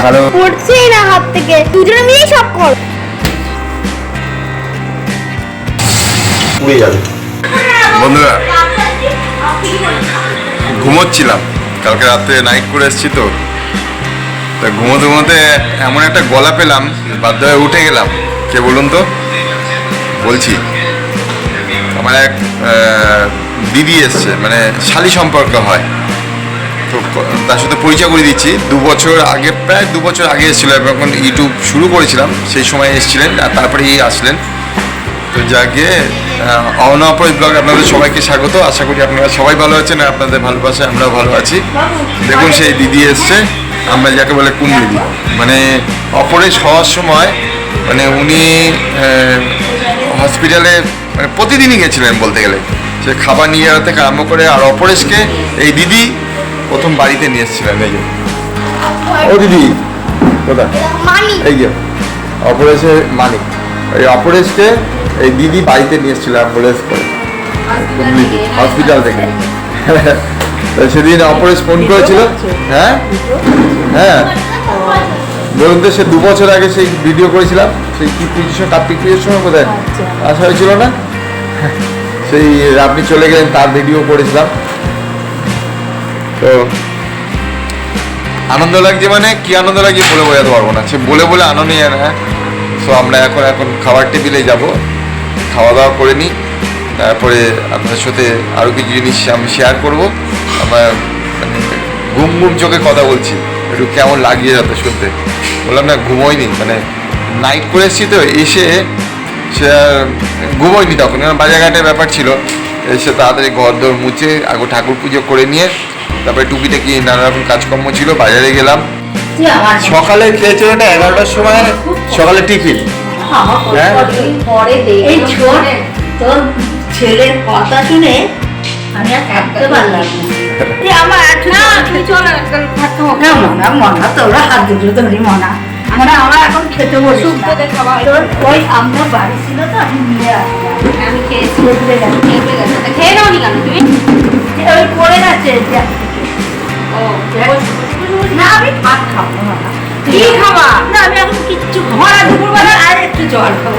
Hello পড়ছেই না হাত থেকে। দুজনে মিলেই সব কর। বন্ধুরা ঘুমোচ্ছিলাম। কালকে রাত্রে নাইট করে এসেছি তো। তা ঘুমোতে ঘুমোতে এমন একটা গলা পেলাম বাধ্য হয়ে উঠে গেলাম। কে বলুন তো? বলছি। আমার এক দিদি এসছে মানে শালি সম্পর্ক হয়। তো তার সাথে পরিচয় করে দিচ্ছি। দু বছর আগে, প্রায় দু বছর আগে এসেছিল যখন ইউটিউব শুরু করেছিলাম। সেই সময় এসেছিলেন, আর তারপরে এই আসলেন। তো যাকে অনপরিত ব্লগ আপনাদের সবাইকে স্বাগত। আশা করি আপনারা সবাই ভালো আছেন, আর আপনাদের ভালোবাসায় আমরাও ভালো আছি। দেখুন, সেই দিদি এসছে, আমরা যাকে বলে কুম দিদি। মানে অপরেশ হওয়ার সময় মানে উনি হসপিটালে মানে প্রতিদিনই গেছিলেন বলতে গেলে। সে খাবার নিয়ে যাওয়া থেকে আরম্ভ করে আর অপরেশকে এই দিদি প্রথম বাড়িতে নিয়ে এসেছিলেন এই যে। ও দিদি কোথায়? এই যে অপরেশের মানিক এই অপরেশকে এই দিদি বাড়িতে নিয়ে এসেছিল অ্যাম্বুলেন্স করে। হসপিটাল থেকে। সেদিন অপরেশ ফোন করেছিল। হ্যাঁ? হ্যাঁ। তো সে দু বছর আগে সেই ভিডিও করেছিলাম সেই কি পুজোর কার্তিক পুজোর সময় বোধহয় আসা হয়েছিল না? সেই আপনি চলে গেলেন তার ভিডিও করেছিলাম। তো আনন্দ লাগছে মানে কি আনন্দ লাগছে বলে বোঝাতে পারব না। সে বলে বলে আনন্দ নিয়ে না সো আমরা এখন এখন খাবার টেবিলে যাব। খাওয়া দাওয়া করে নিই। তারপরে আপনার সাথে আরও কিছু জিনিস আমি শেয়ার করব। আমার মানে ঘুম ঘুম চোখে কথা বলছি। একটু কেমন লাগিয়ে যাতে শুনতে। বললাম না ঘুমোয়নি মানে নাইট করে এসেছি তো এসে সে ঘুমোয়নি তখন। বাজারঘাটের ব্যাপার ছিল। এসে তাড়াতাড়ি ঘর দর মুছে আগে ঠাকুর পুজো করে নিয়ে তারপরে টুকিটাকি নানা রকম কাজকর্ম ছিল বাজারে গেলাম। সকালে খেয়েছিল এটা এগারোটার সময়? সকালে টিফিন? হ্যাঁ? এই তোর ছেলের কথা শুনে আমি আর থাকতে পারলাম না। তুই আমার একটু না, তুমি চলো, একটা ভাত খাব। না মনা তোরা হাত দুটো ধরি মনা। আমরা এখন খেতে বসি শুক্তোতে খাওয়া। তোর ওই আমরা বাড়ি ছিল তো আমি নিয়ে আসলাম। আমি খেয়েছি। খেয়ে গেছে। তা খেয়ে নাও নি কেন তুমি? ওই পড়ে গেছে দেখ থেকে। ও না আমি ভাত খাব না কি খাবা? না আমি এখন কিচ্ছু না দুপুরবেলা জল খাব।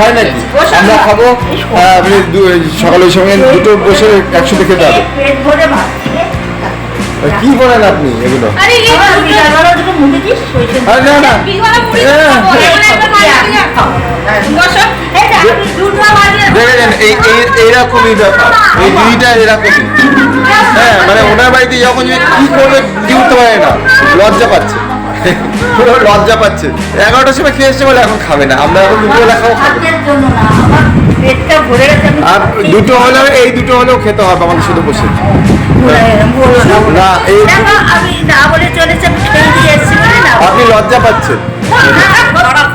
হয় নাকি? আমরা খাব আপনি ওই সময় দুটো বসে একসাথে খেতে হবে। পেট ভরে ভাত খেয়ে কি বলেন আপনি এগুলো? হ্যাঁ। খাব, এখানে একটা খাই আমি না। খাব। না। বসো। এই যে আমি দুটো বাজে- দেখেছেন এই এই- এইরকমই ব্যাপার। এই দিদিটা এরকমই। হ্যাঁ মানে ওনার বাড়িতে যখন যে কি করবে বুঝে উঠতে পারে না। লজ্জা পাচ্ছে। পুরো লজ্জা পাচ্ছে। এগারোটার সময় খেয়ে এসছে বলে এখন খাবে না। আমরা এখন দুপুরবেলা খাব। আর দুটো হলেও এই দুটো হলেও খেতে হবে আমাদের শুধু বসে। না, এই- আপনি লজ্জা পাচ্ছেন।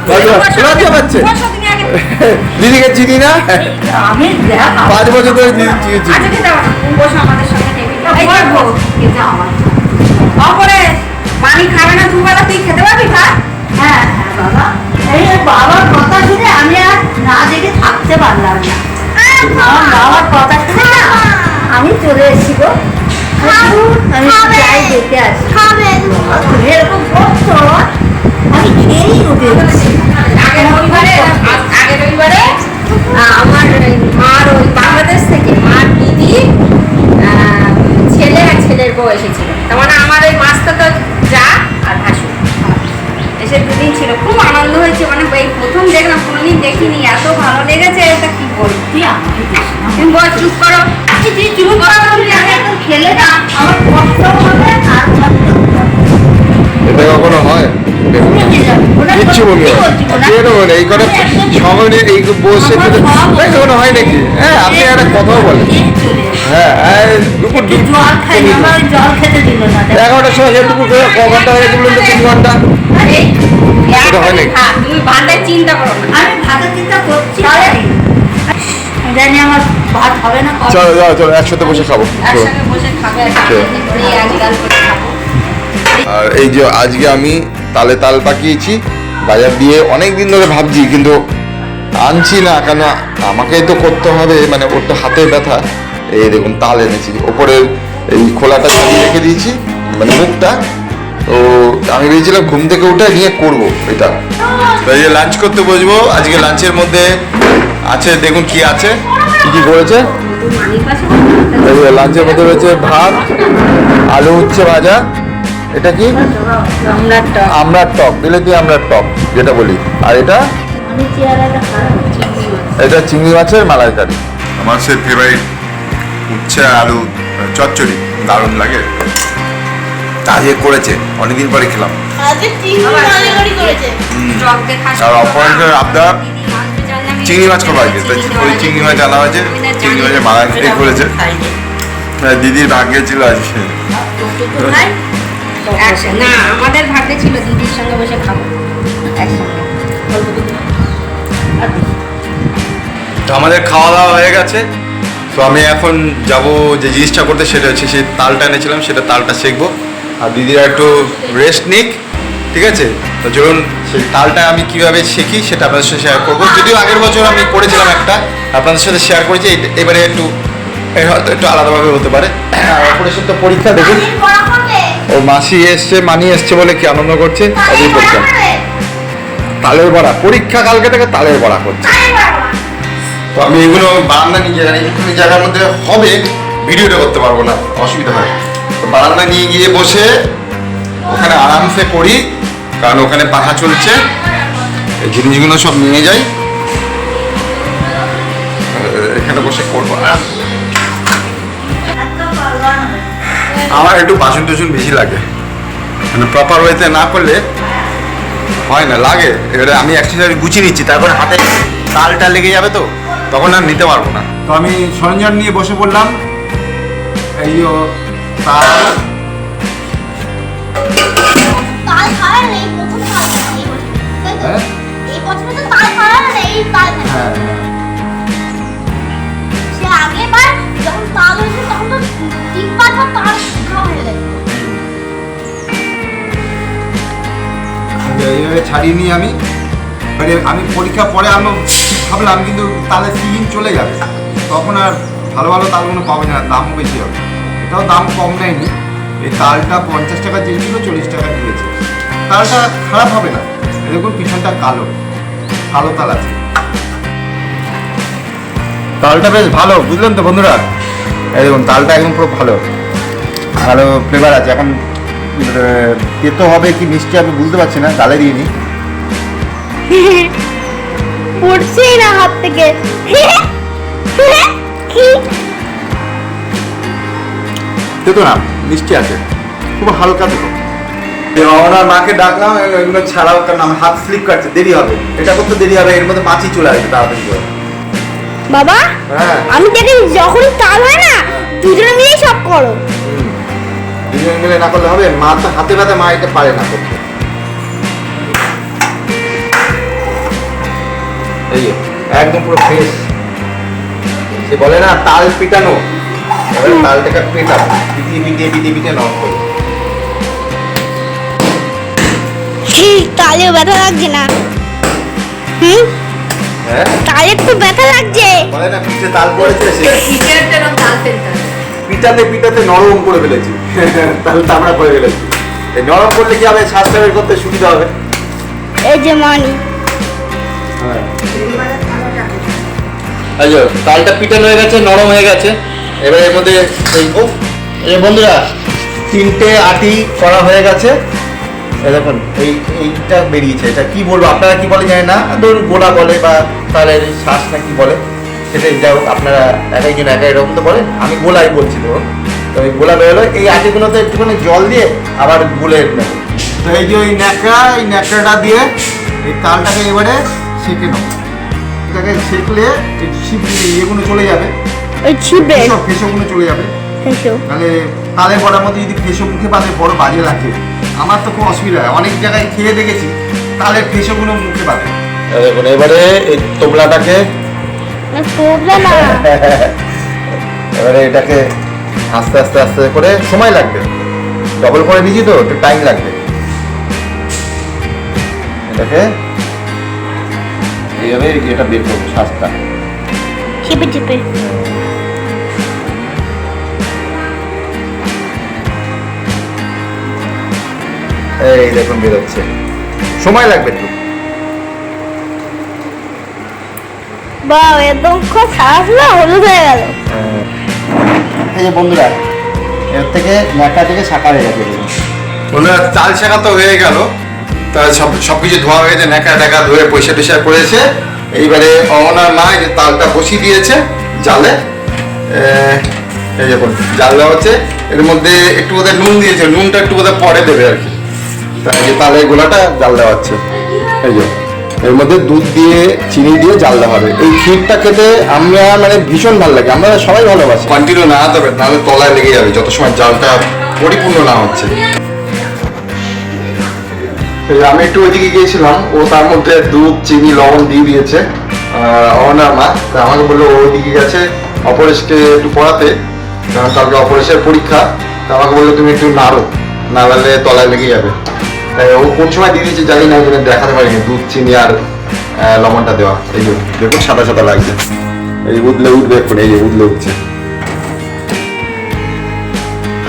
লজ্জা লজ্জা পাচ্ছে বসো তুমি আগে। দিদিকে চিনি না? পাঁচ বছর ধরে দিদি চিনি পানি খাবে না দুবেলা তুই খেতে পারবি ভাত? হ্যাঁ হ্যাঁ বাবা। এই বাবার কথা শুনে আমি আর না দেখে থাকতে পারলাম না। আমার বাবার কথা শুনে না আমি চলে এসেছি গো। আমি যাই দেখে আসি। তুমি এরকম করছ? আমি খেয়েই উঠে আগের রবিবারে আ- আগের রবিবারে আমার ওই মার ওই বাংলাদেশ থেকে মার দিদি ছেলে আর ছেলের বউ এসেছিল। তার মানে আমার ওই মাছটা তো যা আর ভাসু এসে দুদিন ছিল। খুব আনন্দ হয়েছে। মানে প্রথম দেখলাম, কোনোদিন দেখিনি। এত ভালো লেগেছে। এটা কিচ্ছু বলব না। বলে এই করে সময় নিয়ে এই বসে কখনো হয় নাকি হ্যাঁ আপনি একটা কথাও বলেন হ্যাঁ দুপুর। এগারোটার সময় দুপুর ক ঘণ্টা হয়ে বলুন তো তিন ঘণ্টা হয় নাকি? চিন্তা করো আমি ভাতের চিন্তা করছি জানি আমার ভাত হবে না চলো চলো চলো একসাথে বসে খাব। বসে একসাথে করে খাব আর এই যে আজকে আমি তালে তাল পাকিয়েছি। বাজার দিয়ে অনেক দিন ধরে ভাবছি কিন্তু আনছি না কেন আমাকেই তো করতে হবে মানে ওর তো হাতে ব্যথা। এই দেখুন তাল এনেছি। ওপরে এই খোলাটা চালিয়ে রেখে দিয়েছি মানে মুখটা। তো আমি ভেবেছিলাম ঘুম থেকে উঠে নিয়ে করব এটা। তো এই যে লাঞ্চ করতে বসবো আজকে লাঞ্চের মধ্যে আছে দেখুন কি আছে। কি কি করেছে? লাঞ্চের মধ্যে রয়েছে ভাত আলু উচ্ছে ভাজা এটা কি? আমরা টক। বিলেতি আমরার টক যেটা বলি। আর এটা? এটা চিংড়ি মাছের মালাইকারি। আমার সে ফেভারিট উচ্ছে আলু চচ্চড়ি দারুণ লাগে। আজকে করেছে অনেকদিন পরে খেলাম। আজকে চিংড়ি মালাইকারি করেছে। টক দেখা আর অপরাধের আবদার চিংড়ি মাছ করা হয়েছে। তাই ওই চিংড়ি মাছ আনা হয়েছে। চিংড়ি মাছের মালাইকারি করেছে। হ্যাঁ, দিদির ভাগ্যে ছিল আজকে। না আমাদের ভাগ্যে ছিল দিদির সঙ্গে বসে খাব। একসঙ্গে আমাদের খাওয়া দাওয়া হয়ে গেছে। তো আমি এখন যাব যে জিনিসটা করতে সেটা হচ্ছে সেই তালটা এনেছিলাম সেটা তালটা শিখব আর দিদিরা একটু রেস্ট নিক ঠিক আছে? তো চলুন সেই তালটা আমি কীভাবে শিখি সেটা আপনাদের সাথে শেয়ার করব। যদিও আগের বছর আমি করেছিলাম একটা আপনাদের সাথে শেয়ার করেছি এবারে একটু হয়তো একটু আলাদাভাবে হতে পারে। আর অপারেশন তো পরীক্ষা দেখুন। ও মাসি এসছে মানি এসছে বলে কি আনন্দ করছে? অবশ্যই পরীক্ষা। তালের বড়া। পরীক্ষা কালকে থেকে তালের বড়া করছে। তো আমি এগুলো বারান্দা নিয়ে যাই একটুখানি জায়গার মধ্যে হবে ভিডিওটা করতে পারব না অসুবিধা হয়। তো বারান্দা নিয়ে গিয়ে বসে ওখানে আরামসে করি কারণ ওখানে পাখা চলছে। এই জিনিসগুলো সব নিয়ে যাই। এখানে বসে করব। আরাম। আমার একটু বাসন টুসুন বেশি লাগে। মানে প্রপার ওয়েতে না করলে হয় না, লাগে। এবারে আমি এক্সারসাইজ গুছিয়ে নিচ্ছি, তারপরে হাতে তালটা লেগে যাবে তো, তখন আর নিতে পারব না। তো আমি সরঞ্জাম নিয়ে বসে পড়লাম। এই তাল নিই আমি এবারে আমি পরীক্ষা পরে আমি ভাবলাম কিন্তু তালের সিজন চলে যাবে তখন আর ভালো ভালো তালগুলো পাবে না দামও বেশি হবে এটাও দাম কম নেয়নি এই তালটা পঞ্চাশ টাকা চেয়েছিল চল্লিশ টাকা দিয়েছে তালটা খারাপ হবে না দেখুন পিছনটা কালো কালো তাল আছে তালটা বেশ ভালো বুঝলেন তো বন্ধুরা এই দেখুন তালটা একদম পুরো ভালো ভালো ফ্লেভার আছে এখন তেতো হবে কি মিষ্টি আমি বুঝতে পারছি না তালে দিয়ে নিই পড়ছেই না হাত থেকে। তেতো না মিষ্টি আছে। খুব হালকা তেতো ওনার মাকে ডাকলাম এগুলো ছাড়াও কারণ আমার হাত স্লিপ কাটছে দেরি হবে। এটা করতে দেরি হবে এর মধ্যে মাছি চলে আসবে তাড়াতাড়ি করে। বাবা হ্যাঁ। আমি দেখি যখনই তাল হয় না দুজনে মিলেই সব করো। দুজন মিলে না করলে হবে মা তো হাতে ব্যথা মা এটা পারে না। করতে এই যে, একদম পুরো ফ্রেশ সে বলে না তাল পিটানো। এবারে তালটাকে পেটাবো পিটিয়ে পিটিয়ে পিটিয়ে পিটিয়ে নরম করব তালেও ব্যথা লাগছে না। হুম? হ্যাঁ? তো ব্যথা লাগছে। বলে না পিঠে তাল পড়েছে সে। তাল নরম করে ফেলেছি। তাহলে চামড়া করে ফেলেছি। নরম করলে কি হবে শ্বাসটা বের করতে সুবিধা হবে? এই যে মানি আচ্ছা তালটা পিটানো হয়ে গেছে, নরম হয়ে গেছে। এবার এর মধ্যে এই বন্ধুরা, তিনটে আটি করা হয়ে গেছে। দেখুন, এই এইটা বেরিয়েছে। এটা কি বলব, আপনারা কি বলে জানেন না? ধরুন গোলা বলে বা তালের শ্বাস না কি বলে। সেটাই যাই হোক, আপনারা এক একজন এক এক রকম তো বলেন। আমি গোলাই বলছি ধরুন। তো এই গোলা বেরোলো, এই আটিগুলোতে একটুখানি জল দিয়ে আবার গুলে নেব। তো এই যে ওই ন্যাকড়া, এই ন্যাকড়াটা দিয়ে এই তালটাকে এবারে সেঁকে নেব এটাকে সেঁকলে এই ছিপ ইয়েগুলো চলে যাবে। ওই ছিপে? ফেসো ফেসোগুলো চলে যাবে। তাহলে তালে বড়ার মধ্যে যদি ফেসো মুখে বাঁধে বড় বাজে লাগে। আমার তো খুব অসুবিধা হয়। অনেক জায়গায় খেয়ে দেখেছি তালের ফেসোগুলো মুখে বাঁধে। দেখুন এবারে এই তোবলাটাকে এবারে এটাকে আস্তে আস্তে আস্তে করে সময় লাগবে। ডবল করে নিয়েছি তো একটু টাইম লাগবে। এটাকে এইভাবে এটা বের করব শ্বাসটা চেপে চেপে এই দেখুন বেরোচ্ছে। সময় লাগবে একটু। বা একদম খুব সাহস না হলুদ হয়ে গেল। এই যে বন্ধুরা এর থেকে ন্যাকা থেকে শাখা হয়ে গেছে। বন্ধুরা চাল শেখা তো হয়ে গেল। তা সব সব কিছু ধোয়া হয়ে গেছে, ন্যাকা ট্যাকা ধুয়ে পয়সা টয়সা করেছে। এইবারে অমনার মা যে তালটা বসিয়ে দিয়েছে জালে। এই দেখুন জাল দেওয়া হচ্ছে, এর মধ্যে একটু বোধহয় নুন দিয়েছে, নুনটা একটু বোধহয় পরে দেবে আর কি। তা এই যে তালের গোলাটা জাল দেওয়া হচ্ছে। এই যে, এর মধ্যে দুধ দিয়ে, চিনি দিয়ে জাল দেওয়া হবে। এই ক্ষীরটা খেতে আমরা মানে ভীষণ ভালো লাগে, আমরা সবাই ভালোবাসি। কন্টিনিউ না হবে, নাহলে তলায় লেগে যাবে, যত সময় জালটা পরিপূর্ণ না হচ্ছে। আমি একটু ওইদিকে গিয়েছিলাম। ও তার মধ্যে দুধ, চিনি, লবণ দিয়ে দিয়েছে। অনার মা। তা আমাকে বলল ওইদিকে গেছে অপরেশকে একটু পড়াতে। কারণ কালকে অপরেশের পরীক্ষা। তা আমাকে বলল, তুমি একটু নাড়ো। নাড়ালে তলায় লেগে যাবে। তাই ও কোন সময় দিয়ে দিয়েছে জানি না জন্য দেখাতে পারিনি। দুধ, চিনি আর লবণটা দেওয়া। এই যে, দেখুন, সাদা সাদা লাগছে। এই উদলে উঠবে এখন, এই যে উদলে উঠছে।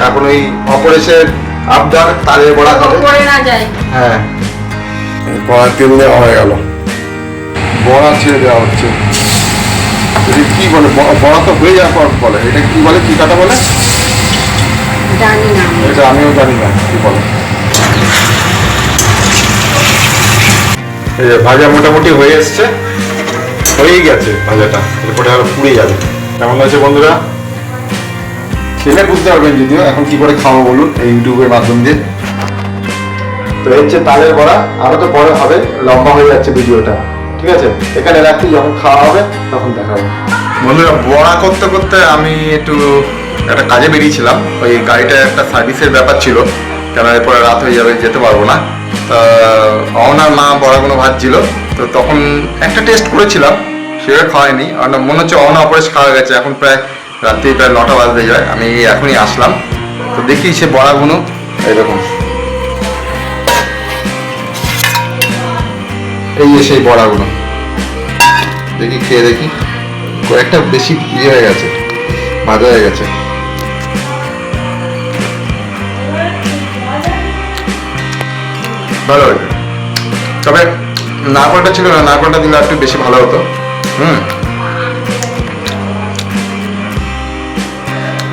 এখন ওই অপরেশের আবদার তালের বড়া খাবে। করে না যায় হ্যাঁ। বড়া তেল দেওয়া হয়ে গেল। বড়া ছেড়ে দেওয়া হচ্ছে। এটা কি বলে? বড়া তো হয়ে যাওয়ার পর বলে। এটা কি বলে? কি কাটা বলে? জানি না। এটা আমিও জানি না কি বলে। এই যে ভাজা মোটামুটি হয়ে এসছে। হয়েই গেছে ভাজাটা। এরপরে আরও পুড়ে যাবে। কেমন আছে বন্ধুরা? খেলে বুঝতে পারবেন যদিও। এখন কি করে খাব বলুন এই ইউটিউবের মাধ্যম দিয়ে। তো এই হচ্ছে তালের বড়া। আরও তো বড় হবে, লম্বা হয়ে যাচ্ছে ভিডিওটা। ঠিক আছে? এখানে রাখি, যখন খাওয়া হবে, তখন দেখাবো বন্ধুরা, বড়া করতে করতে আমি একটু একটা কাজে বেরিয়েছিলাম। ওই গাড়িটা একটা সার্ভিসের ব্যাপার ছিল। কেন এরপরে রাত হয়ে যাবে, যেতে পারব না। তা, অনার মা বড়াগুলো ভাজছিল। তো তখন একটা টেস্ট করেছিলাম, সেটা খাওয়াইনি। আর মনে হচ্ছে অন অপরেশ খাওয়া গেছে। এখন প্রায় রাত্রি প্রায় নটা বাজতে যায়। আমি এখনই আসলাম। তো দেখি সে বড়াগুলো এরকম। এই যে সেই বড়াগুলো দেখি, খেয়ে দেখি। কয়েকটা বেশি ইয়ে হয়ে গেছে। ভাজা হয়ে গেছে। ভালো হয়েছে। তবে নারকলটা ছিল না, নারকলটা দিলে একটু বেশি ভালো হতো। হুম।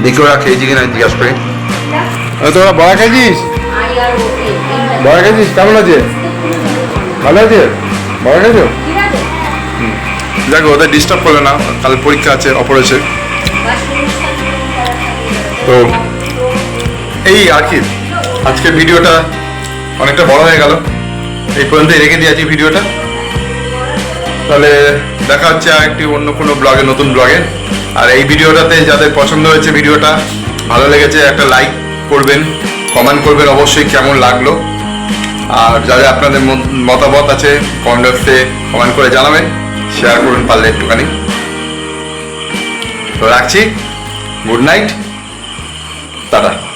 দেখি ওরা খেয়েছি কিনা জিজ্ঞাসা করি। তোরা বড়া খেয়েছিস। বড়া খেয়েছিস? কেমন আছে? ভালো আছে? বড়া খেয়েছো? দেখো ওদের ডিস্টার্ব করবে না। কাল পরীক্ষা আছে থাকবে। তো এই আর কি আজকের ভিডিওটা অনেকটা বড় হয়ে গেল। এই পর্যন্তই রেখে আজকে ভিডিওটা। তাহলে দেখা হচ্ছে আর একটি অন্য কোনো ব্লগে নতুন ব্লগে। আর এই ভিডিওটাতে যাদের পছন্দ হয়েছে ভিডিওটা, ভালো লেগেছে, একটা লাইক করবেন কমেন্ট করবেন, অবশ্যই কেমন লাগল। আর যা যা আপনাদের মত- মতামত আছে কমেন্ট কমেন্ট করে জানাবেন শেয়ার করুন পারলে একটুখানি। তো রাখছি গুড নাইট টাটা।